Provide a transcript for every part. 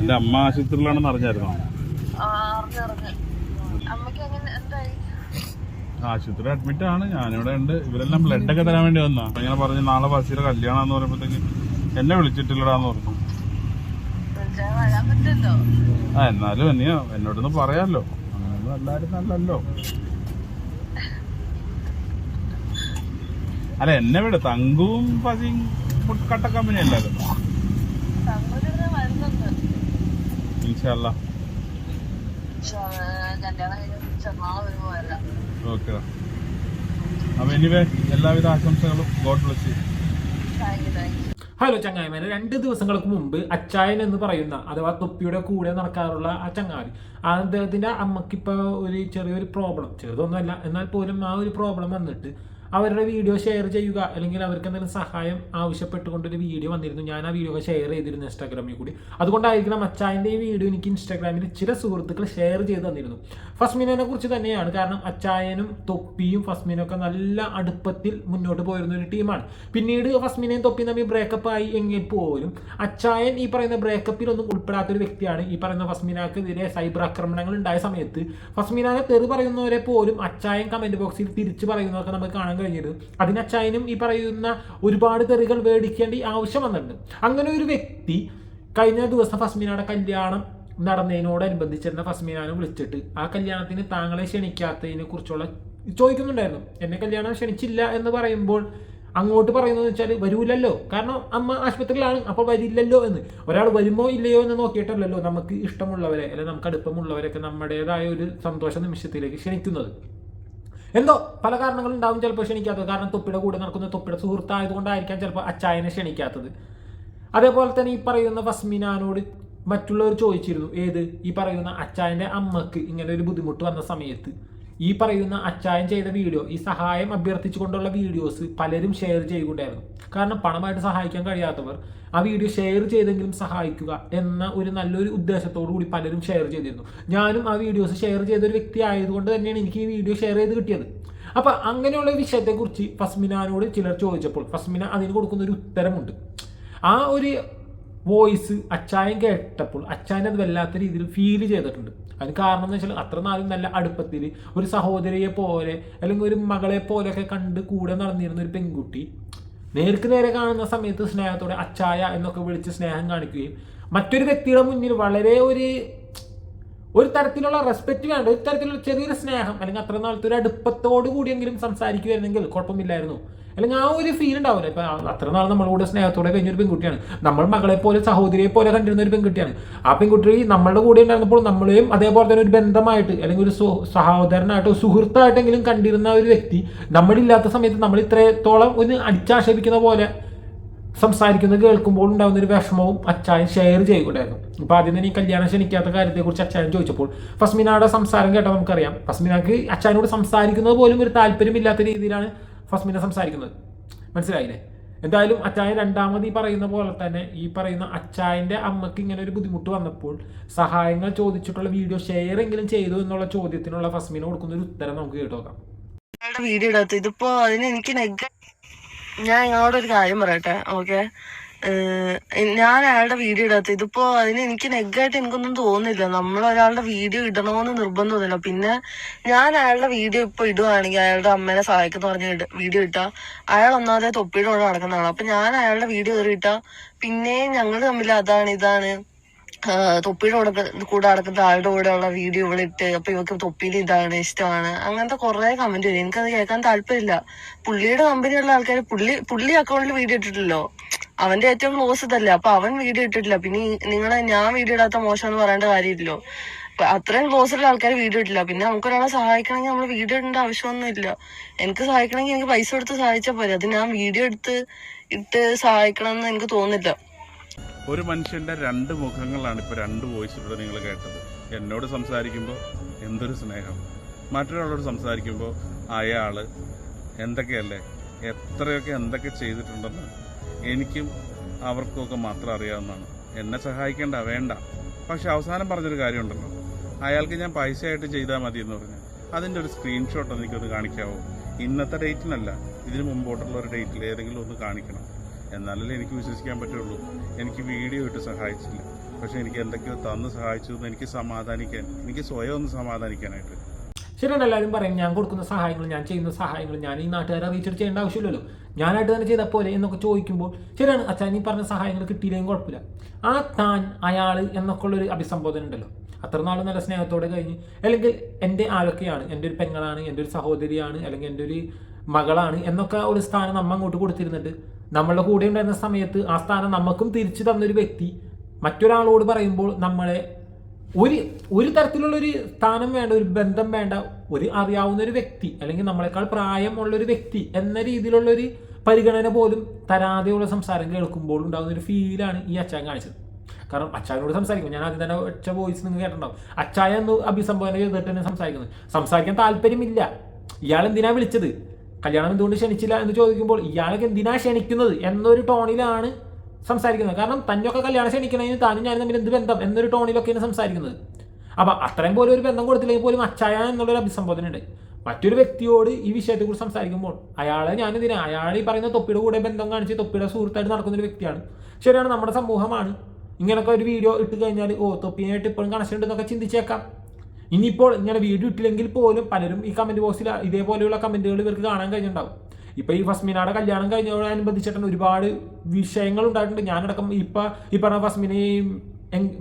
എന്റെ അമ്മ ആശുപത്രിയിലാണെന്ന് അറിഞ്ഞായിരുന്നോ? ആശുപത്രി അഡ്മിറ്റ് ആണ്. ഞാനിവിടെ ഉണ്ട്. ഇവരെല്ലാം ബ്ലഡ് ഒക്കെ തരാൻ വേണ്ടി വന്നാ. ഇങ്ങനെ പറഞ്ഞു നാളെ ബസ്സിയുടെ കല്യാണം എന്ന് പറയുമ്പോഴത്തേക്ക് എന്നെ വിളിച്ചിട്ടില്ലടാന്ന് പറഞ്ഞു. ആ എന്നാലും എന്നെയോ എന്നോടൊന്ന് പറയാലോ. എല്ലാരും നല്ലല്ലോ. അല്ല എന്നെ വിട് തങ്കുവും പതിയും കട്ട കമ്പനി അല്ലായിരുന്നു? ഇൻഷാല്ല ഓക്കെ. അപ്പൊ എനിവേ എല്ലാവിധ ആശംസകളും ഗോഡ് ബ്ലസ് യു ഹലോ ചങ്ങായിമാരെ. രണ്ട് ദിവസങ്ങൾക്ക് മുമ്പ് അച്ചായൻ എന്ന് പറയുന്ന അഥവാ തൊപ്പിയുടെ കൂടെ നടക്കാറുള്ള ആ ചങ്ങാതി ആ അദ്ദേഹത്തിന്റെ അമ്മക്കിപ്പോ ഒരു ചെറിയൊരു പ്രോബ്ലം ചെറുതൊന്നുമല്ല എന്നാൽ പോലും ആ ഒരു പ്രോബ്ലം വന്നിട്ട് അവരുടെ വീഡിയോ ഷെയർ ചെയ്യുക. അല്ലെങ്കിൽ അവർക്ക് എന്തെങ്കിലും സഹായം ആവശ്യപ്പെട്ടുകൊണ്ട് ഒരു വീഡിയോ വന്നിരുന്നു. ഞാൻ ആ വീഡിയോ ഷെയർ ചെയ്തിരുന്നു ഇൻസ്റ്റാഗ്രാമിൽ കൂടി. അതുകൊണ്ടായിരിക്കണം അച്ചായന്റെ ഈ വീഡിയോ എനിക്ക് ഇൻസ്റ്റാഗ്രാമിൽ ചില സുഹൃത്തുക്കൾ ഷെയർ ചെയ്ത് തന്നിരുന്നു. ഫസ്മിനെ കുറിച്ച് തന്നെയാണ്. കാരണം അച്ചായനും തൊപ്പിയും ഫസ്മിനും ഒക്കെ നല്ല അടുപ്പത്തിൽ മുന്നോട്ട് പോയിരുന്ന ഒരു ടീമാണ് പിന്നീട് ഫസ്മിനെയും തൊപ്പിയും തമ്മിൽ ബ്രേക്കപ്പ് ആയി എങ്കിൽ പോലും അച്ചായൻ ഈ പറയുന്ന ബ്രേക്കപ്പിലൊന്നും ഉൾപ്പെടാത്ത ഒരു വ്യക്തിയാണ്. ഈ പറയുന്ന ഫസ്മിനാക്കെതിരെ സൈബർ ആക്രമണങ്ങൾ ഉണ്ടായ സമയത്ത് ഫസ്മിനാനെ തെറി പറയുന്നവരെ പോലും അച്ചായൻ കമന്റ് ബോക്സിൽ തിരിച്ചു പറയുന്നതൊക്കെ നമുക്ക് കാണാൻ കഴിഞ്ഞിരുന്നു അതിന് അച്ചായനും ഈ പറയുന്ന ഒരുപാട് തെറികൾ മേടിക്കേണ്ടി ആവശ്യം വന്നിട്ടുണ്ട്. അങ്ങനെ ഒരു വ്യക്തി കഴിഞ്ഞ ദിവസം ഫസ്മിനയുടെ കല്യാണം നടന്നതിനോടനുബന്ധിച്ചിരുന്ന ഫസ്മിനാനെ വിളിച്ചിട്ട് ആ കല്യാണത്തിന് താങ്കളെ ക്ഷണിക്കാത്തതിനെ കുറിച്ചുള്ള ചോദിക്കുന്നുണ്ടായിരുന്നു. എന്നെ കല്യാണം ക്ഷണിച്ചില്ല എന്ന് പറയുമ്പോൾ അങ്ങോട്ട് പറയുന്നത് വെച്ചാൽ വരൂലല്ലോ. കാരണം അമ്മ ആശുപത്രിയിലാണ്. അപ്പോൾ വരില്ലല്ലോ എന്ന്. ഒരാൾ വരുമോ ഇല്ലയോ എന്ന് നോക്കിയിട്ടല്ലല്ലോ നമുക്ക് ഇഷ്ടമുള്ളവരെ അല്ലെങ്കിൽ നമുക്ക് അടുപ്പമുള്ളവരൊക്കെ നമ്മുടേതായ ഒരു സന്തോഷ നിമിഷത്തിലേക്ക് ക്ഷണിക്കുന്നത്. എന്തോ പല കാരണങ്ങളുണ്ടാവും ചിലപ്പോൾ ക്ഷണിക്കാത്തത്. കാരണം തൊപ്പിയുടെ കൂടെ നടക്കുന്ന തൊപ്പിയുടെ സുഹൃത്തായതുകൊണ്ടായിരിക്കാം ചിലപ്പോൾ അച്ചായനെ ക്ഷണിക്കാത്തത്. അതേപോലെ തന്നെ ഈ പറയുന്ന ഫസ്മിനാനോട് മറ്റുള്ളവർ ചോദിച്ചിരുന്നു ഏത്? ഈ പറയുന്ന അച്ചായന്റെ അമ്മയ്ക്ക് ഇങ്ങനെ ഒരു ബുദ്ധിമുട്ട് വന്ന സമയത്ത്. ഈ പറയുന്ന അച്ചായൻ ചെയ്ത വീഡിയോ ഈ സഹായം അഭ്യർത്ഥിച്ചുകൊണ്ടുള്ള വീഡിയോസ് പലരും ഷെയർ ചെയ്യുകയുണ്ടായിരുന്നു കാരണം പണമായിട്ട് സഹായിക്കാൻ കഴിയാത്തവർ ആ വീഡിയോ ഷെയർ ചെയ്തെങ്കിലും സഹായിക്കുക എന്ന ഒരു നല്ലൊരു ഉദ്ദേശത്തോടു കൂടി പലരും ഷെയർ ചെയ്തിരുന്നു. ഞാനും ആ വീഡിയോസ് ഷെയർ ചെയ്ത ഒരു വ്യക്തി ആയതുകൊണ്ട് തന്നെയാണ് എനിക്ക് ഈ വീഡിയോ ഷെയർ ചെയ്ത് കിട്ടിയത്. അപ്പൊ അങ്ങനെയുള്ള വിഷയത്തെക്കുറിച്ച് ഫസ്മിനാനോട് ചിലർ ചോദിച്ചപ്പോൾ ഫസ്മിന അതിന് കൊടുക്കുന്ന ഒരു ഉത്തരമുണ്ട്. ആ ഒരു വോയിസ് അച്ചായൻ കേട്ടപ്പോൾ അച്ചായൻ അത് വല്ലാത്ത രീതിയിൽ ഫീൽ ചെയ്തിട്ടുണ്ട്. അതിന് കാരണം എന്ന് വെച്ചാൽ അത്ര നാളും നല്ല അടുപ്പത്തിൽ ഒരു സഹോദരിയെ പോലെ അല്ലെങ്കിൽ ഒരു മകളെ പോലെയൊക്കെ കണ്ട് കൂടെ നടന്നിരുന്ന ഒരു പെൺകുട്ടി നേർക്ക് നേരെ കാണുന്ന സമയത്ത് സ്നേഹത്തോടെ അച്ചായ എന്നൊക്കെ വിളിച്ച് സ്നേഹം കാണിക്കുകയും മറ്റൊരു വ്യക്തിയുടെ മുന്നിൽ വളരെ ഒരു ഒരു തരത്തിലുള്ള റെസ്പെക്റ്റ് വേണ്ട ഒരു തരത്തിലുള്ള ചെറിയൊരു സ്നേഹം അല്ലെങ്കിൽ അത്ര നാളത്തെ ഒരു അടുപ്പത്തോടു കൂടിയെങ്കിലും സംസാരിക്കുമായിരുന്നെങ്കിൽ കുഴപ്പമില്ലായിരുന്നു. അല്ലെങ്കിൽ ആ ഒരു ഫീൽ ഉണ്ടാവില്ല. ഇപ്പൊ അത്ര നാൾ നമ്മളോട് സ്നേഹത്തോടെ കഴിഞ്ഞ ഒരു പെൺകുട്ടിയാണ്. നമ്മൾ മകളെ പോലെ സഹോദരിയെ പോലെ കണ്ടിരുന്ന ഒരു പെൺകുട്ടിയാണ്. ആ പെൺകുട്ടി നമ്മളുടെ കൂടെ ഉണ്ടായിരുന്നപ്പോൾ നമ്മളെയും അതേപോലെ തന്നെ ഒരു ബന്ധമായിട്ട് അല്ലെങ്കിൽ ഒരു സഹോദരനായിട്ടോ സുഹൃത്തായിട്ടെങ്കിലും കണ്ടിരുന്ന ഒരു വ്യക്തി നമ്മളില്ലാത്ത സമയത്ത് നമ്മൾ ഇത്രത്തോളം ഒന്ന് അടിച്ചാക്ഷേപിക്കുന്ന പോലെ സംസാരിക്കുന്നത് കേൾക്കുമ്പോൾ ഉണ്ടാകുന്ന ഒരു വിഷമവും അച്ചായൻ ഷെയർ ചെയ്യുകയുണ്ടായിരുന്നു അപ്പൊ ആദ്യം തന്നെ ഈ കല്യാണം ക്ഷണിക്കാത്ത കാര്യത്തെക്കുറിച്ച് അച്ചായൻ ചോദിച്ചപ്പോൾ ഫസ്മിനയുടെ സംസാരം കേട്ടാൽ നമുക്കറിയാം. ഫസ്മിനക്ക് അച്ചായനോട് സംസാരിക്കുന്നത് പോലും ഒരു താല്പര്യമില്ലാത്ത രീതിയിലാണ് ഫസ്മിന സംസാരിക്കുന്നത്. മനസ്സിലായില്ലേ? എന്തായാലും അച്ചായൻ രണ്ടാമത് ഈ പറയുന്ന പോലെ തന്നെ ഈ പറയുന്ന അച്ചായന്റെ അമ്മയ്ക്ക് ഇങ്ങനെ ഒരു ബുദ്ധിമുട്ട് വന്നപ്പോൾ സഹായങ്ങൾ ചോദിച്ചിട്ടുള്ള വീഡിയോ ഷെയർ എങ്കിലും ചെയ്തു എന്നുള്ള ചോദ്യത്തിനുള്ള ഫസ്മിന് കൊടുക്കുന്ന ഒരു ഉത്തരം നമുക്ക് കേട്ടു നോക്കാം. അയാളുടെ വീഡിയോ ഇതിപ്പോ അതിന് എനിക്ക് ഞാൻ നിങ്ങളോട് ഒരു കാര്യം പറയട്ടെ ഓക്കെ ഞാൻ അയാളുടെ വീഡിയോ ഇടാത്ത ഇതിപ്പോ അതിന് എനിക്ക് നെഗായിട്ട് എനിക്കൊന്നും തോന്നുന്നില്ല. നമ്മൾ ഒരാളുടെ വീഡിയോ ഇടണമെന്ന് നിർബന്ധമൊന്നുമില്ല. പിന്നെ ഞാൻ അയാളുടെ വീഡിയോ ഇപ്പൊ ഇടുവാണെങ്കിൽ അയാളുടെ അമ്മേനെ സഹായിക്കുന്ന പറഞ്ഞ് വീഡിയോ ഇട്ടാ അയാൾ ഒന്നാമതെ തൊപ്പിയുടെ കൂടെ നടക്കുന്നതാണ്. അപ്പൊ ഞാൻ അയാളുടെ വീഡിയോ കയറി ഇട്ടാ പിന്നെയും ഞങ്ങൾ തമ്മിൽ അതാണ് ഇതാണ് തൊപ്പിയുടെ കൂടെ കൂടെ നടക്കുന്ന ആളുടെ വീഡിയോ ഇട്ട് അപ്പൊ ഇവക്ക് തൊപ്പിയിൽ ഇതാണ് ഇഷ്ടമാണ്. അങ്ങനത്തെ കുറെ കമന്റ് വരും. എനിക്കത് കേൾക്കാൻ താല്പര്യമില്ല. പുള്ളിയുടെ കമ്പനിയുള്ള ആൾക്കാർ പുള്ളി പുള്ളി അക്കൗണ്ടിൽ വീഡിയോ ഇട്ടിട്ടില്ലോ. അവന്റെ ഏറ്റവും ക്ലോസ് ഇതല്ലേ. അപ്പൊ അവൻ വീഡിയോ ഇട്ടിട്ടില്ല. പിന്നെ നിങ്ങളെ ഞാൻ വീഡിയോ ഇടാത്ത മോശം എന്ന് പറയേണ്ട കാര്യമില്ലല്ലോ. അത്രയും ഉള്ള ആൾക്കാർ വീഡിയോ ഇട്ടില്ല. പിന്നെ നമുക്ക് ഒരാളെ സഹായിക്കണമെങ്കിൽ നമ്മൾ വീഡിയോ ഇടേണ്ട ആവശ്യമൊന്നുമില്ല. എനിക്ക് സഹായിക്കണമെങ്കിൽ എനിക്ക് പൈസ കൊടുത്ത് സഹായിച്ചാൽ പോരെ. അത് ഞാൻ വീഡിയോ എടുത്ത് ഇട്ട് സഹായിക്കണം എന്ന് എനിക്ക് തോന്നുന്നില്ല. ഒരു മനുഷ്യന്റെ രണ്ട് മുഖങ്ങളാണ് ഇപ്പൊ രണ്ട് വോയിസ് വോയിസിലൂടെ നിങ്ങൾ കേട്ടത്. എന്നോട് സംസാരിക്കുമ്പോൾ എന്തൊരു സ്നേഹം. മറ്റൊരാളോട് സംസാരിക്കുമ്പോൾ അയാൾ എന്തൊക്കെയല്ലേ? എത്രയൊക്കെ എന്തൊക്കെ ചെയ്തിട്ടുണ്ടെന്ന് എനിക്കും അവർക്കുമൊക്കെ മാത്രം അറിയാവുന്നതാണ്. എന്നെ സഹായിക്കേണ്ട വേണ്ട. പക്ഷെ അവസാനം പറഞ്ഞൊരു കാര്യമുണ്ടല്ലോ. അയാൾക്ക് ഞാൻ പൈസ ആയിട്ട് ചെയ്താൽ മതി എന്ന് പറഞ്ഞു. അതിന്റെ ഒരു സ്ക്രീൻഷോട്ട് എനിക്കൊന്ന് കാണിക്കാവോ? ഇന്നത്തെ ഡേറ്റിനല്ല. ഇതിന് മുമ്പോട്ടുള്ള ഒരു ഡേറ്റിൽ ഏതെങ്കിലും ഒന്ന് കാണിക്കണം. എന്നാലല്ലേ എനിക്ക് വിശ്വസിക്കാൻ പറ്റുള്ളൂ. എനിക്ക് വീഡിയോ ഇട്ട് സഹായിച്ചില്ല. പക്ഷെ എനിക്ക് എന്തൊക്കെയോ തന്ന് സഹായിച്ചു എന്ന് എനിക്ക് സമാധാനിക്കാൻ എനിക്ക് സ്വയം ഒന്ന് സമാധാനിക്കാനായിട്ട്. ശരിയാണ് എല്ലാവരും പറയും ഞാൻ കൊടുക്കുന്ന സഹായങ്ങൾ ഞാൻ ചെയ്യുന്ന സഹായങ്ങൾ ഞാൻ ഈ നാട്ടുകാരെ അറിയിച്ചിട്ട് ചെയ്യേണ്ട ആവശ്യമില്ലല്ലോ. ഞാനായിട്ട് തന്നെ ചെയ്ത പോലെ എന്നൊക്കെ ചോദിക്കുമ്പോൾ ശരിയാണ് അച്ഛൻ ഈ പറഞ്ഞ സഹായങ്ങൾ കിട്ടിയില്ലെങ്കിൽ കുഴപ്പമില്ല. ആ താൻ അയാൾ എന്നൊക്കെ ഉള്ളൊരു അഭിസംബോധന ഉണ്ടല്ലോ. അത്ര നാൾ നല്ല സ്നേഹത്തോടെ കഴിഞ്ഞ് അല്ലെങ്കിൽ എന്റെ ആരൊക്കെയാണ് എന്റെ ഒരു പെങ്ങളാണ് എന്റെ ഒരു സഹോദരിയാണ് അല്ലെങ്കിൽ എന്റെ ഒരു മകളാണ് എന്നൊക്കെ ഒരു സ്ഥാനം നമ്മ അങ്ങോട്ട് കൊടുത്തിരുന്നിട്ട് നമ്മളുടെ കൂടെ ഉണ്ടായിരുന്ന സമയത്ത് ആ സ്ഥാനം നമുക്കും തിരിച്ചു തന്നൊരു വ്യക്തി മറ്റൊരാളോട് പറയുമ്പോൾ നമ്മളെ ഒരു ഒരു തരത്തിലുള്ള ഒരു സ്ഥാനം വേണ്ട ഒരു ബന്ധം വേണ്ട ഒരു അറിയാവുന്ന ഒരു വ്യക്തി അല്ലെങ്കിൽ നമ്മളെക്കാൾ പ്രായമുള്ള ഒരു വ്യക്തി എന്ന രീതിയിലുള്ള ഒരു പരിഗണന പോലും തരാതെയുള്ള സംസാരം കേൾക്കുമ്പോൾ ഉണ്ടാകുന്ന ഒരു ഫീലാണ് ഈ അച്ഛൻ കാണിച്ചത്. കാരണം അച്ചായനോട് സംസാരിക്കും. ഞാൻ ആദ്യം തന്നെ ഒറ്റ വോയിസ് നിങ്ങൾ കേട്ടിട്ടുണ്ടാവും. അച്ചായ എന്ന് അഭിസംബോധന ചെയ്തിട്ട് തന്നെ സംസാരിക്കുന്നത് സംസാരിക്കാൻ താല്പര്യമില്ല. ഇയാൾ എന്തിനാ വിളിച്ചത്? കല്യാണം എന്തുകൊണ്ട് ക്ഷണിച്ചില്ല എന്ന് ചോദിക്കുമ്പോൾ ഇയാൾക്ക് എന്തിനാ ക്ഷണിക്കുന്നത് എന്നൊരു ടോണിലാണ് സംസാരിക്കുന്നത്. കാരണം തന്നെയൊക്കെ കല്യാണം ക്ഷണിക്കണതിന് താനും ഞാനും തമ്മിൽ എന്ത് ബന്ധം എന്നൊരു ടോണിലൊക്കെയാണ് സംസാരിക്കുന്നത്. അപ്പൊ അത്രയും പോലും ഒരു ബന്ധം കൊടുത്തില്ലെങ്കിൽ പോലും അച്ചായ എന്നുള്ളൊരു അഭിസംബോധന ഉണ്ട്. മറ്റൊരു വ്യക്തിയോട് ഈ വിഷയത്തെക്കുറിച്ച് സംസാരിക്കുമ്പോൾ അയാളെ ഞാനിതിന് അയാൾ ഈ പറയുന്ന തൊപ്പിയുടെ കൂടെ ബന്ധം കാണിച്ച് തൊപ്പിയുടെ സുഹൃത്തായിട്ട് നടക്കുന്ന ഒരു വ്യക്തിയാണ്. ശരിയാണ് നമ്മുടെ സമൂഹമാണ്. ഇങ്ങനൊക്കെ ഒരു വീഡിയോ ഇട്ട് കഴിഞ്ഞാൽ ഓ തൊപ്പിയായിട്ട് ഇപ്പോഴും കണക്ഷൻ ഉണ്ടെന്നൊക്കെ ചിന്തിച്ചേക്കാം. ഇനിയിപ്പോൾ ഇങ്ങനെ വീഡിയോ ഇട്ടില്ലെങ്കിൽ പോലും പലരും ഈ കമന്റ് ബോക്സിൽ ഇതേപോലെയുള്ള കമന്റുകൾ ഇവർക്ക് കാണാൻ കഴിഞ്ഞിട്ടുണ്ടാവും. ഇപ്പൊ ഈ ഫസ്മിനയുടെ കല്യാണം കഴിഞ്ഞതോടനുബന്ധിച്ചിട്ടുണ്ട് ഒരുപാട് വിഷയങ്ങൾ ഉണ്ടായിട്ടുണ്ട്. ഞാനടക്കം ഇപ്പൊ ഈ പറഞ്ഞ ഫസ്മിനെയും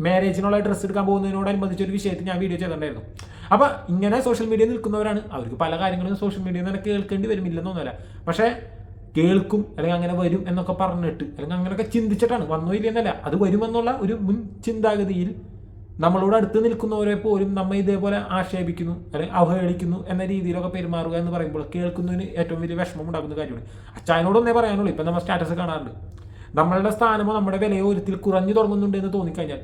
മാരേജിനുള്ള ഡ്രസ്സ് എടുക്കാൻ പോകുന്നതിനോടനുബന്ധിച്ച് ഒരു വിഷയത്തിൽ ഞാൻ വീഡിയോ ചെയ്തിട്ടുണ്ടായിരുന്നു. അപ്പൊ ഇങ്ങനെ സോഷ്യൽ മീഡിയയിൽ നിൽക്കുന്നവരാണ്. അവർക്ക് പല കാര്യങ്ങളും സോഷ്യൽ മീഡിയയിൽ നിന്ന് കേൾക്കേണ്ടി വരുമില്ലെന്നൊന്നുമല്ല പക്ഷേ കേൾക്കും അല്ലെങ്കിൽ അങ്ങനെ വരും എന്നൊക്കെ പറഞ്ഞിട്ട് അല്ലെങ്കിൽ അങ്ങനെയൊക്കെ ചിന്തിച്ചിട്ടാണ്. വന്നോ ഇല്ലെന്നല്ല അത് വരുമെന്നുള്ള ഒരു മുൻ ചിന്താഗതിയിൽ നമ്മളോട് അടുത്ത് നിൽക്കുന്നവരെ പോലും നമ്മെ ഇതേപോലെ ആക്ഷേപിക്കുന്നു അല്ലെങ്കിൽ അവഹേളിക്കുന്നു എന്ന രീതിയിലൊക്കെ പെരുമാറുക എന്ന് പറയുമ്പോൾ കേൾക്കുന്നതിന് ഏറ്റവും വലിയ വിഷമം ഉണ്ടാക്കുന്ന കാര്യമാണ്. അച്ചായനോടൊന്നേ പറയാനുള്ളൂ ഇപ്പം നമ്മൾ സ്റ്റാറ്റസ് കാണാറുണ്ട്. നമ്മളുടെ സ്ഥാനമോ നമ്മുടെ വിലയോ ഒരിത്തിൽ കുറഞ്ഞു തുടങ്ങുന്നുണ്ട് എന്ന് തോന്നിക്കഴിഞ്ഞാൽ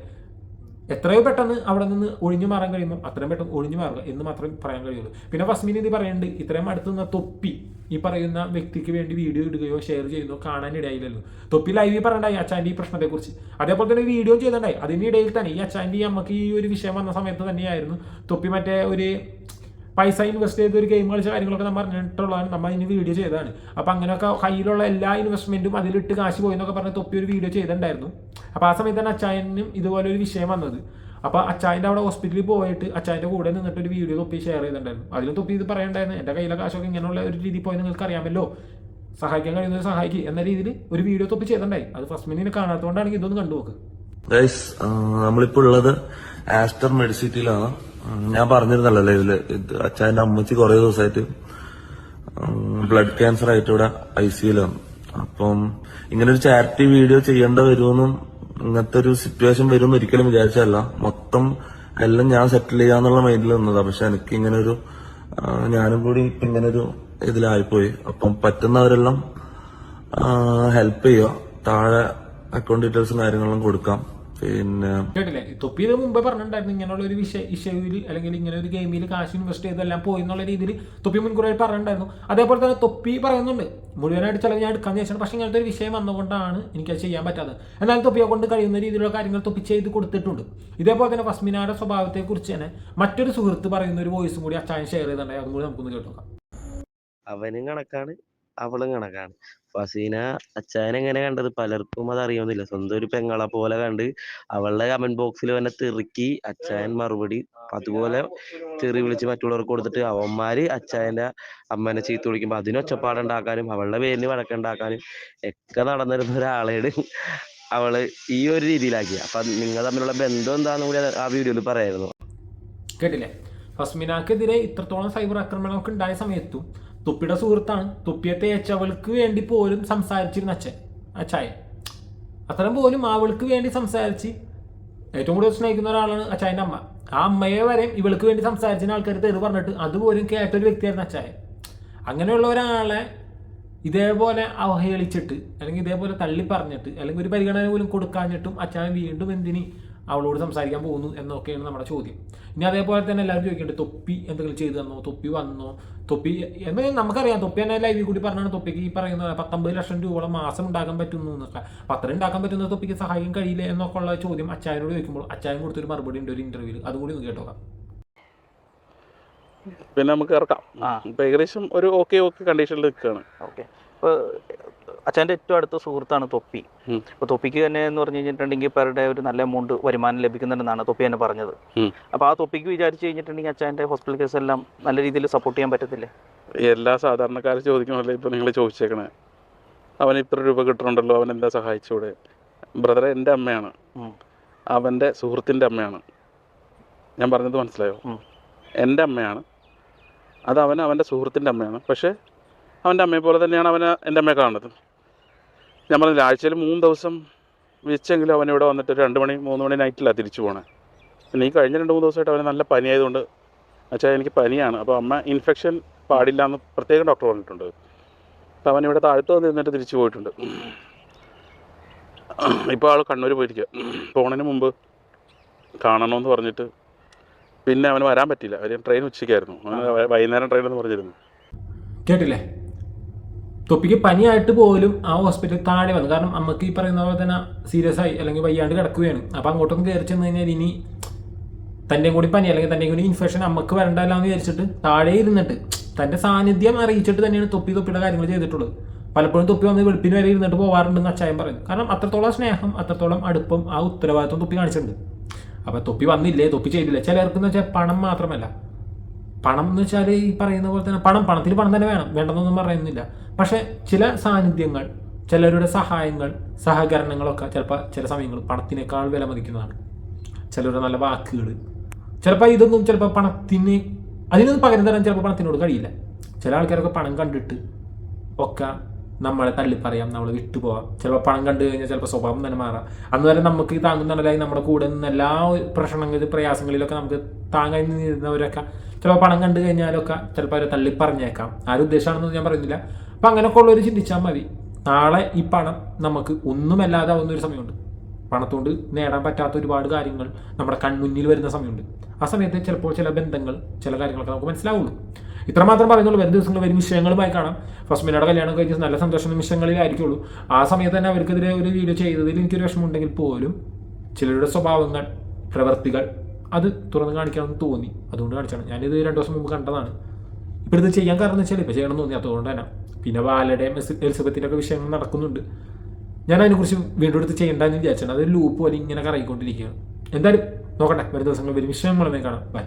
എത്രയോ പെട്ടെന്ന് അവിടെ നിന്ന് ഒഴിഞ്ഞു മാറാൻ കഴിയുമ്പോൾ അത്രയും പെട്ടെന്ന് ഒഴിഞ്ഞു മാറുക എന്ന് മാത്രമേ പറയാൻ കഴിയുള്ളൂ. പിന്നെ ഫസ്മിൻ ഇത് പറയുന്നുണ്ട് ഇത്രയും അടുത്ത് തൊപ്പി ഈ പറയുന്ന വ്യക്തിക്ക് വേണ്ടി വീഡിയോ ഇടുകയോ ഷെയർ ചെയ്യുന്നോ കാണാൻ ഇടയില്ലല്ലോ. തൊപ്പി ലൈവിൽ പറയണ്ടായി അച്ചാന്റെ ഈ പ്രശ്നത്തെക്കുറിച്ച്. അതേപോലെ തന്നെ വീഡിയോ ചെയ്തിട്ടുണ്ടായി. അതിനിടയിൽ തന്നെ ഈ അച്ചാന്റെ ഈ അമ്മയ്ക്ക് ഈ ഒരു വിഷയം വന്ന സമയത്ത് തന്നെയായിരുന്നു തൊപ്പി മറ്റേ ഒരു പൈസ ഇൻവെസ്റ്റ് ചെയ്ത ഒരു ഗെയിം കളിച്ച കാര്യങ്ങളൊക്കെ നമ്മൾ പറഞ്ഞിട്ടുള്ളതാണ് നമ്മൾ അതിന് വീഡിയോ ചെയ്തതാണ്. അപ്പം അങ്ങനെയൊക്കെ കയ്യിലുള്ള എല്ലാ ഇൻവെസ്റ്റ്മെന്റും അതിലിട്ട് കാശ് പോയി എന്നൊക്കെ പറഞ്ഞ് തൊപ്പി ഒരു വീഡിയോ ചെയ്തിട്ടുണ്ടായിരുന്നു. അപ്പോൾ ആ സമയത്ത് തന്നെ അച്ചായനും ഇതുപോലെ ഒരു വിഷയം വന്നത്. അപ്പോൾ അച്ചായന്റെ അവിടെ ഹോസ്പിറ്റലിൽ പോയിട്ട് അച്ചായന്റെ കൂടെ നിന്നിട്ട് ഒരു വീഡിയോ തൊപ്പി ഷെയർ ചെയ്തിട്ടുണ്ടായിരുന്നു. അതിലും തൊപ്പി ഇത് പറയണ്ടായിരുന്നു. എന്റെ കയ്യിലെ കാശൊക്കെ ഇങ്ങനെയുള്ള ഒരു രീതി പോയി നിങ്ങൾക്ക് അറിയാമല്ലോ. സഹായിക്കാൻ കഴിയുന്നത് സഹായിക്കും എന്ന രീതിയിൽ ഒരു വീഡിയോ തൊപ്പി ചെയ്തിട്ടുണ്ടായി. അത് ഫസ്റ്റ് മിനിറ്റ് കാണാത്തതുകൊണ്ടാണെങ്കിൽ ഇതൊന്ന് കണ്ടുപോക്ക് ഗൈസ് നമ്മളിപ്പോ ഉള്ളത് ആസ്റ്റർ മെഡിസിറ്റിയിലാണ് ഞാൻ പറഞ്ഞിരുന്നല്ലോ ഇതിൽ ഇത് അച്ഛന്റെ അമ്മച്ചി കുറെ ദിവസമായിട്ട് ബ്ലഡ് ക്യാൻസർ ആയിട്ട് ഇവിടെ ഐ സിയിലാണ് അപ്പം ഇങ്ങനെ ഒരു ചാരിറ്റി വീഡിയോ ചെയ്യേണ്ട വരുമെന്നും ഇങ്ങനത്തെ ഒരു സിറ്റുവേഷൻ വരുമെന്ന് ഒരിക്കലും വിചാരിച്ചല്ല മൊത്തം എല്ലാം ഞാൻ സെറ്റിൽ ചെയ്യാന്നുള്ള മൈൻഡിൽ നിന്നതാ. പക്ഷെ എനിക്ക് ഇങ്ങനെ ഒരു ഞാനും കൂടി ഇങ്ങനെ ഒരു ഇതിലായിപ്പോയി. അപ്പം പറ്റുന്നവരെല്ലാം ഹെൽപ്പ് ചെയ്യുക. താഴെ അക്കൗണ്ട് ഡീറ്റെയിൽസും കാര്യങ്ങളും കൊടുക്കാം. പിന്നെ കേട്ടില്ലേ? തൊപ്പി ഇത് മുമ്പേ പറഞ്ഞിട്ടുണ്ടായിരുന്നു ഇങ്ങനെയുള്ള ഒരു വിഷയ ഇഷ്യൂവിൽ അല്ലെങ്കിൽ ഇങ്ങനെ ഒരു ഗെയിമിൽ കാശ് ഇൻവെസ്റ്റ് ചെയ്തെല്ലാം പോയി എന്നുള്ള രീതിയിൽ തൊപ്പി മുൻകൂറായി പറഞ്ഞിട്ടുണ്ടായിരുന്നു. അതേപോലെ തന്നെ തൊപ്പി പറയുന്നുണ്ട് മുഴുവനായിട്ട് ചിലവ് ഞാൻ എടുക്കാൻ ചോദിച്ചാൽ പക്ഷേ ഇങ്ങനത്തെ ഒരു വിഷയം വന്നുകൊണ്ടാണ് എനിക്കത് ചെയ്യാൻ പറ്റാത്തത്. എന്നാലും തൊപ്പിയെ കൊണ്ട് കഴിയുന്ന രീതിയിലുള്ള കാര്യങ്ങൾ തൊപ്പി ചെയ്ത് കൊടുത്തിട്ടുണ്ട്. ഇതേപോലെ തന്നെ ഫസ്മിനയുടെ സ്വഭാവത്തെക്കുറിച്ച് തന്നെ മറ്റൊരു സുഹൃത്ത് പറയുന്ന ഒരു വോയിസും കൂടി അച്ചായൻ ഷെയർ ചെയ്തിട്ടുണ്ടായി. അതും കൂടി നമുക്കൊന്ന് കേട്ടോക്കാം. അവനും കണക്കാണ്. അവളും കണക്കാണ്. ഫസീന അച്ചായനെ എങ്ങനെ കണ്ടത്? പലർക്കും അത് അറിയുന്നില്ല സ്വന്തം ഒരു പെങ്ങളെ പോലെ കണ്ട് അവളുടെ കമന്റ് ബോക്സിൽ തന്നെ തെറുക്കി അച്ചായൻ മറുപടി അതുപോലെ തെറി വിളിച്ച് മറ്റുള്ളവർക്ക് കൊടുത്തിട്ട് അവന്മാര് അച്ചായന്റെ അമ്മനെ ചീത്ത വിളിക്കുമ്പോ അതിന് ഒച്ചപ്പാടുണ്ടാക്കാനും അവളുടെ പേരിന് വഴക്കുണ്ടാക്കാനും ഒക്കെ നടന്നിരുന്ന ഒരാളേട് അവൾ ഈ ഒരു രീതിയിലാക്കി അപ്പൊ നിങ്ങൾ തമ്മിലുള്ള ബന്ധം എന്താണെന്ന് കൂടി ആ വീഡിയോയിൽ പറയായിരുന്നു. കേട്ടില്ലേ? ഫസ്മിനാക്കെതിരെ ഇത്രത്തോളം സൈബർ ആക്രമണമൊക്കെ ഉണ്ടായ സമയത്തും തുപ്പിയുടെ സുഹൃത്താണ്. തുപ്പിയെ തേച്ചവൾക്ക് വേണ്ടി പോലും സംസാരിച്ചിരുന്ന അച്ഛൻ അച്ചായ അത്തരം പോലും അവൾക്ക് വേണ്ടി സംസാരിച്ച് ഏറ്റവും കൂടുതൽ സ്നേഹിക്കുന്ന ഒരാളാണ് അച്ചായന്റെ അമ്മ. ആ അമ്മയെ വരെ ഇവൾക്ക് വേണ്ടി സംസാരിച്ചിരുന്ന ആൾക്കാർ തെറി പറഞ്ഞിട്ട് അതുപോലും കേട്ടൊരു വ്യക്തിയായിരുന്നു അച്ചായ അങ്ങനെയുള്ള ഒരാളെ ഇതേപോലെ അവഹേളിച്ചിട്ട് അല്ലെങ്കിൽ ഇതേപോലെ തള്ളി പറഞ്ഞിട്ട് അല്ലെങ്കിൽ ഒരു പരിഗണന പോലും കൊടുക്കാഞ്ഞിട്ടും അച്ചായൻ വീണ്ടും എന്തിന് അവളോട് സംസാരിക്കാൻ പോകുന്നു എന്നൊക്കെയാണ് നമ്മുടെ ചോദ്യം. ഇനി അതേപോലെ തന്നെ എല്ലാവരും ചോദിക്കുന്നുണ്ട് തൊപ്പി എന്തെങ്കിലും ചെയ്തു തന്നോ? തൊപ്പി വന്നോ? തൊപ്പി എന്ന് നമുക്കറിയാം തൊപ്പി തന്നെ ലൈവിൽ കൂടി പറഞ്ഞാണ് തൊപ്പിക്ക് ഈ പറയുന്ന പത്തൊമ്പത് ലക്ഷം രൂപയോളം മാസം ഉണ്ടാക്കാൻ പറ്റുന്നു എന്നൊക്കെ. അപ്പം അത്രയും ഉണ്ടാക്കാൻ പറ്റുന്ന തൊപ്പിക്ക് സഹായിക്കാൻ കഴിയില്ല എന്നൊക്കെ ഉള്ള ചോദ്യം അച്ചായനോട് ചോദിക്കുമ്പോൾ അച്ചായൻ കൊടുത്തൊരു മറുപടി ഉണ്ട് ഒരു ഇന്റർവ്യൂവിൽ അതുകൂടി ഒന്ന് കേട്ടോക്കാം. പിന്നെ നമുക്ക് ഇറക്കാം. ഇപ്പൊ ഏകദേശം ഒരു ഓക്കെ ഓക്കെ കണ്ടീഷനിൽ നിൽക്കുകയാണ്. ഓക്കെ ഇപ്പോൾ അച്ഛന്റെ ഏറ്റവും അടുത്ത സുഹൃത്താണ് തൊപ്പി. അപ്പോൾ തൊപ്പിക്ക് തന്നെ എന്ന് പറഞ്ഞു കഴിഞ്ഞിട്ടുണ്ടെങ്കിൽ പെർ ഡേ ഒരു നല്ല എമൗണ്ട് വരുമാനം ലഭിക്കുന്നുണ്ടെന്നാണ് തൊപ്പി തന്നെ പറഞ്ഞത്. അപ്പോൾ ആ തൊപ്പിക്ക് വിചാരിച്ചു കഴിഞ്ഞിട്ടുണ്ടെങ്കിൽ അച്ഛന്റെ ഹോസ്പിറ്റൽ കേസ് എല്ലാം നല്ല രീതിയിൽ സപ്പോർട്ട് ചെയ്യാൻ പറ്റത്തില്ലേ? എല്ലാ സാധാരണക്കാരും ചോദിക്കണമല്ലോ ഇപ്പൊ നിങ്ങൾ ചോദിച്ചേക്കണേ. അവൻ ഇത്ര രൂപ കിട്ടുന്നുണ്ടല്ലോ അവൻ എന്താ സഹായിച്ചൂടെ? ബ്രദറെ എന്റെ അമ്മയാണ്. അവന്റെ അവന്റെ സുഹൃത്തിന്റെ അമ്മയാണ്. ഞാൻ പറഞ്ഞത് മനസ്സിലായോ? എന്റെ എന്റെ അമ്മയാണ്. അത് അവൻ അവന്റെ സുഹൃത്തിന്റെ അമ്മയാണ്. പക്ഷേ അവന്റെ അമ്മയെ പോലെ തന്നെയാണ് അവന് എന്റെ അമ്മയെ കാണുന്നത്. ഞാൻ പറഞ്ഞില്ല ആഴ്ചയിൽ മൂന്ന് ദിവസം വെച്ചെങ്കിലും അവൻ വന്നിട്ട് രണ്ട് മണി മൂന്ന് മണി നൈറ്റിലാണ് തിരിച്ചു പോണേ. പിന്നെ ഈ കഴിഞ്ഞ രണ്ട് മൂന്ന് ദിവസമായിട്ട് അവന് നല്ല പനിയായതുകൊണ്ട് അച്ഛാ എനിക്ക് പനിയാണ്. അപ്പോൾ അമ്മ ഇൻഫെക്ഷൻ പാടില്ല എന്ന് പ്രത്യേകം ഡോക്ടർ പറഞ്ഞിട്ടുണ്ട്. അപ്പോൾ അവൻ ഇവിടെ താഴ്ത്തു നിന്നിട്ട് തിരിച്ചു പോയിട്ടുണ്ട്. ഇപ്പോൾ ആൾ കണ്ണൂർ പോയിരിക്കുക. പോണതിന് മുമ്പ് കാണണമെന്ന് പറഞ്ഞിട്ട് പിന്നെ അവന് വരാൻ പറ്റില്ല അവർ ട്രെയിൻ ഉച്ചയ്ക്കായിരുന്നു. അവന് വൈകുന്നേരം ട്രെയിൻ എന്ന് പറഞ്ഞിരുന്നു. കേട്ടില്ലേ? തൊപ്പിക്ക് പനിയായിട്ട് പോലും ആ ഹോസ്പിറ്റൽ താഴെ വന്നു. കാരണം അമ്മയ്ക്ക് ഈ പറയുന്ന പോലെ തന്നെ സീരിയസ് ആയി അല്ലെങ്കിൽ വയ്യാണ്ട് കിടക്കുകയാണ്. അപ്പം അങ്ങോട്ടൊന്നും കയറി ചെന്ന് കഴിഞ്ഞാൽ ഇനി തന്റെയും കൂടി പനി അല്ലെങ്കിൽ തന്റെയും കൂടി ഇൻഫെക്ഷൻ അമ്മയ്ക്ക് വരണ്ടല്ലോ എന്ന് വിചാരിച്ചിട്ട് താഴെ ഇരുന്നിട്ട് തന്റെ സാന്നിധ്യം അറിയിച്ചിട്ട് തന്നെയാണ് തൊപ്പി തൊപ്പിയുടെ കാര്യങ്ങൾ ചെയ്തിട്ടുള്ളത്. പലപ്പോഴും തൊപ്പി വന്ന് വെളുപ്പിന് വരെ ഇരുന്നിട്ട് പോവാറുണ്ടെന്ന് അച്ചായം പറയുന്നു. കാരണം അത്രത്തോളം സ്നേഹം അത്രത്തോളം അടുപ്പം ആ ഉത്തരവാദിത്വം തൊപ്പി കാണിച്ചിട്ടുണ്ട്. അപ്പോൾ തൊപ്പി വന്നില്ലേ? തൊപ്പി ചെയ്തില്ല? ചിലർക്ക് എന്ന് വെച്ചാൽ പണം മാത്രമല്ല. പണം എന്ന് വെച്ചാൽ ഈ പറയുന്ന പോലെ തന്നെ പണം പണത്തിൽ പണം തന്നെ വേണം. വേണ്ടെന്നൊന്നും പറയുന്നില്ല. പക്ഷെ ചില സാന്നിധ്യങ്ങൾ ചിലരുടെ സഹായങ്ങൾ സഹകരണങ്ങളൊക്കെ ചിലപ്പോൾ ചില സമയങ്ങൾ പണത്തിനേക്കാൾ വില മതിക്കുന്നതാണ് ചിലരുടെ നല്ല വാക്കുകൾ ചിലപ്പോൾ ഇതൊന്നും ചിലപ്പോൾ പണത്തിന് അതിനൊന്നും പകരം തരാൻ ചിലപ്പോൾ പണത്തിനോട് കഴിയില്ല. ചില ആൾക്കാരൊക്കെ പണം കണ്ടിട്ട് ഒക്കെ നമ്മളെ തള്ളിപ്പറയാം വിട്ടു വിട്ടുപോകാം ചിലപ്പോൾ പണം കണ്ടു കഴിഞ്ഞാൽ ചിലപ്പോൾ സ്വഭാവം തന്നെ മാറാം. അന്ന് വരെ നമുക്ക് താങ്ങുന്നുണ്ടല്ലായി നമ്മുടെ കൂടെ നിന്ന് എല്ലാ പ്രശ്നങ്ങളിൽ പ്രയാസങ്ങളിലൊക്കെ നമുക്ക് താങ്ങാൻ നിന്നവരൊക്കെ ചിലപ്പോൾ പണം കണ്ടു കഴിഞ്ഞാലൊക്കെ ചിലപ്പോൾ അവരെ തള്ളിപ്പറഞ്ഞേക്കാം. ആരും ഉദ്ദേശമാണെന്ന് ഞാൻ പറയുന്നില്ല അപ്പം അങ്ങനെയൊക്കെ ഉള്ളവർ ചിന്തിച്ചാൽ മതി. നാളെ ഈ പണം നമുക്ക് ഒന്നുമല്ലാതാവുന്ന ഒരു സമയമുണ്ട്. പണത്തോണ്ട് നേടാൻ പറ്റാത്ത ഒരുപാട് കാര്യങ്ങൾ നമ്മുടെ കൺമുന്നിൽ വരുന്ന സമയമുണ്ട്. ആ സമയത്ത് ചിലപ്പോൾ ചില ബന്ധങ്ങൾ ചില കാര്യങ്ങളൊക്കെ നമുക്ക് മനസ്സിലാവുള്ളൂ. ഇത്രമാത്രം പറയുന്നുള്ളൂ. വരും ദിവസങ്ങൾ വരും വിഷയങ്ങളുമായി കാണാം. ഫസ്മിനയുടെ കല്യാണം കഴിഞ്ഞ് നല്ല സന്തോഷ നിമിഷങ്ങളിലായിരിക്കുള്ളൂ. ആ സമയത്ത് തന്നെ അവർക്കെതിരെ ഒരു വീഡിയോ ചെയ്തതിൽ എനിക്കൊരു വിഷമമുണ്ടെങ്കിൽ പോലും ചിലരുടെ സ്വഭാവങ്ങൾ പ്രവൃത്തികൾ അത് തുറന്ന് കാണിക്കണമെന്ന് തോന്നി. അതുകൊണ്ട് കാണിച്ചാണ്. ഞാനിത് രണ്ടു ദിവസം മുമ്പ് കണ്ടതാണ്. ഇപ്പോൾ ഇത് ചെയ്യാൻ കാരണം എന്ന് വെച്ചാൽ ഇപ്പോൾ ചെയ്യണം തോന്നി. അതുകൊണ്ട് തന്നെ. പിന്നെ ബാലയുടെയും എസ് എലിസബത്തിന്റെ ഒക്കെ വിഷയങ്ങൾ നടക്കുന്നുണ്ട്. ഞാൻ അതിനെക്കുറിച്ച് വീണ്ടും എടുത്ത് ചെയ്യണ്ടെന്ന് വിചാരിച്ചാണ്. അതൊരു ലൂപ്പ് പോലെ ഇങ്ങനെ കറങ്ങിക്കൊണ്ടിരിക്കുകയാണ്. എന്തായാലും നോക്കട്ടെ വരും ദിവസങ്ങൾ വരും. വിഷയങ്ങളുമായി കാണാം. ബൈ